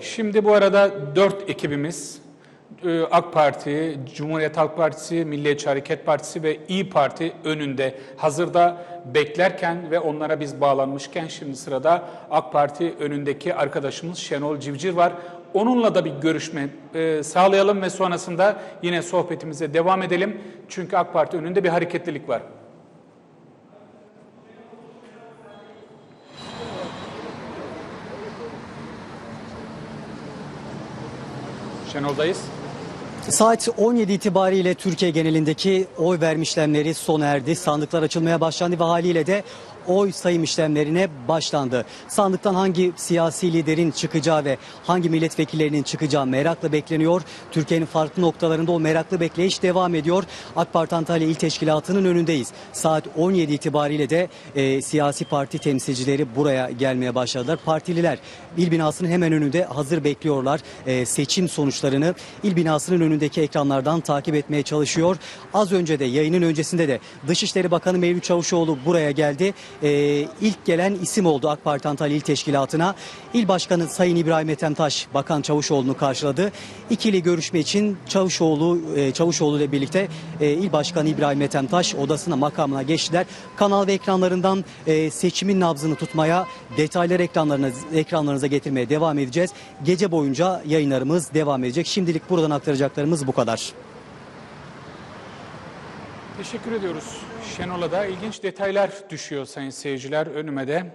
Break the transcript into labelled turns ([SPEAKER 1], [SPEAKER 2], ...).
[SPEAKER 1] Şimdi bu arada dört ekibimiz e, AK Parti, Cumhuriyet Halk Partisi, Milliyetçi Hareket Partisi ve İyi Parti önünde hazırda beklerken ve onlara biz bağlanmışken şimdi sırada AK Parti önündeki arkadaşımız Şenol Civcir var. Onunla da bir görüşme e, sağlayalım ve sonrasında yine sohbetimize devam edelim. Çünkü AK Parti önünde bir hareketlilik var. Şenol'dayız.
[SPEAKER 2] Saat 17 itibariyle Türkiye genelindeki oy verme işlemleri sona erdi. Sandıklar açılmaya başlandı ve haliyle de oy sayım işlemlerine başlandı. Sandıktan hangi siyasi liderin çıkacağı ve hangi milletvekillerinin çıkacağı merakla bekleniyor. Türkiye'nin farklı noktalarında o meraklı bekleyiş devam ediyor. AK Parti Antalya İl Teşkilatı'nın önündeyiz. Saat 17 itibariyle de e, siyasi parti temsilcileri buraya gelmeye başladılar. Partililer il binasının hemen önünde hazır bekliyorlar. E, seçim sonuçlarını il binasının önündeki ekranlardan takip etmeye çalışıyor. Az önce de yayının öncesinde de Dışişleri Bakanı Mevlüt Çavuşoğlu buraya geldi. E, ilk gelen isim oldu AK Parti Antalya İl Teşkilatı'na. İl Başkanı Sayın İbrahim Ethem Taş Bakan Çavuşoğlu'nu karşıladı. İkili görüşme için Çavuşoğlu e, Çavuşoğlu ile birlikte e, İl Başkanı İbrahim Ethem Taş odasına makamına geçtiler. Kanal ve ekranlarından e, seçimin nabzını tutmaya, detayları ekranlarına ekranlarınıza getirmeye devam edeceğiz. Gece boyunca yayınlarımız devam edecek. Şimdilik buradan aktaracaklarımız bu kadar.
[SPEAKER 1] Teşekkür ediyoruz. Şenol'a da ilginç detaylar düşüyor sayın seyirciler önüme de.